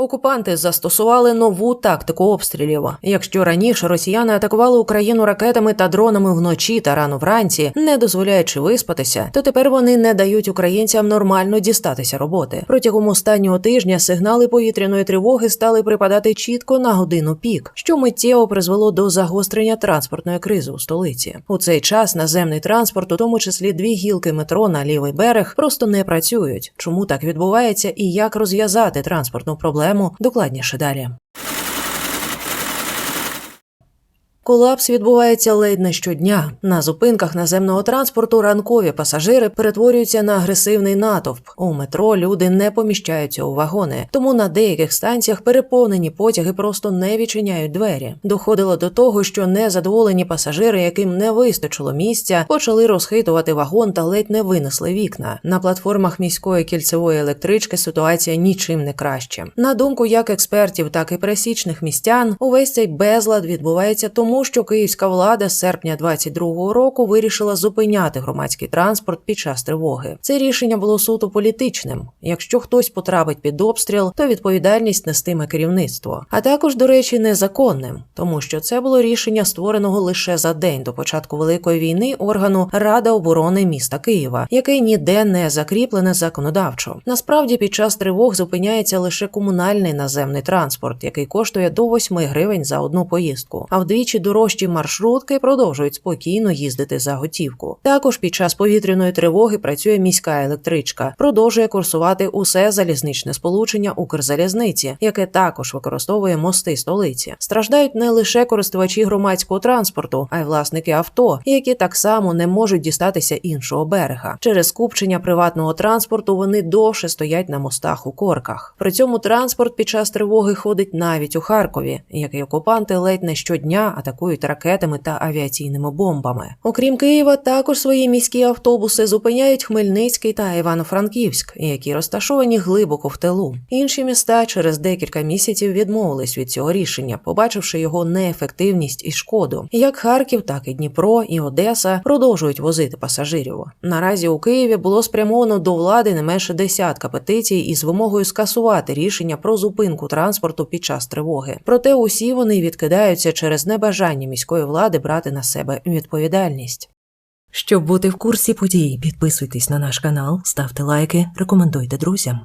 Окупанти застосували нову тактику обстрілів. Якщо раніше росіяни атакували Україну ракетами та дронами вночі та рано вранці, не дозволяючи виспатися, то тепер вони не дають українцям нормально дістатися роботи. Протягом останнього тижня сигнали повітряної тривоги стали припадати чітко на годину пік, що миттєво призвело до загострення транспортної кризи у столиці. У цей час наземний транспорт, у тому числі дві гілки метро на лівий берег, просто не працюють. Чому так відбувається і як розв'язати транспортну проблему? Докладніше далі. Колапс відбувається ледь не щодня. На зупинках наземного транспорту ранкові пасажири перетворюються на агресивний натовп. У метро люди не поміщаються у вагони, тому на деяких станціях переповнені потяги просто не відчиняють двері. Доходило до того, що незадоволені пасажири, яким не вистачило місця, почали розхитувати вагон та ледь не винесли вікна. На платформах міської кільцевої електрички ситуація нічим не краще. На думку як експертів, так і пересічних містян, увесь цей безлад відбувається тому, що київська влада з серпня 22-го року вирішила зупиняти громадський транспорт під час тривоги. Це рішення було суто політичним. Якщо хтось потрапить під обстріл, то відповідальність нестиме керівництво, а також, до речі, незаконним, тому що це було рішення створеного лише за день до початку великої війни органу Рада оборони міста Києва, який ніде не закріплене законодавчо. Насправді, під час тривог зупиняється лише комунальний наземний транспорт, який коштує до 8 гривень за одну поїздку, а вдвічі дорожчі маршрутки продовжують спокійно їздити за готівку. Також під час повітряної тривоги працює міська електричка, продовжує курсувати усе залізничне сполучення Укрзалізниці, яке також використовує мости столиці. Страждають не лише користувачі громадського транспорту, а й власники авто, які так само не можуть дістатися іншого берега. Через скупчення приватного транспорту вони довше стоять на мостах у корках. При цьому транспорт під час тривоги ходить навіть у Харкові, який окупанти ледь не щодня атакують ракетами та авіаційними бомбами. Окрім Києва, також свої міські автобуси зупиняють Хмельницький та Івано-Франківськ, які розташовані глибоко в тилу. Інші міста через декілька місяців відмовились від цього рішення, побачивши його неефективність і шкоду. Як Харків, так і Дніпро і Одеса продовжують возити пасажирів. Наразі у Києві було спрямовано до влади не менше десятка петицій із вимогою скасувати рішення про зупинку транспорту під час тривоги. Проте усі вони відкидаються через небажання міської влади брати на себе відповідальність. Щоб бути в курсі подій, підписуйтесь на наш канал, ставте лайки, рекомендуйте друзям.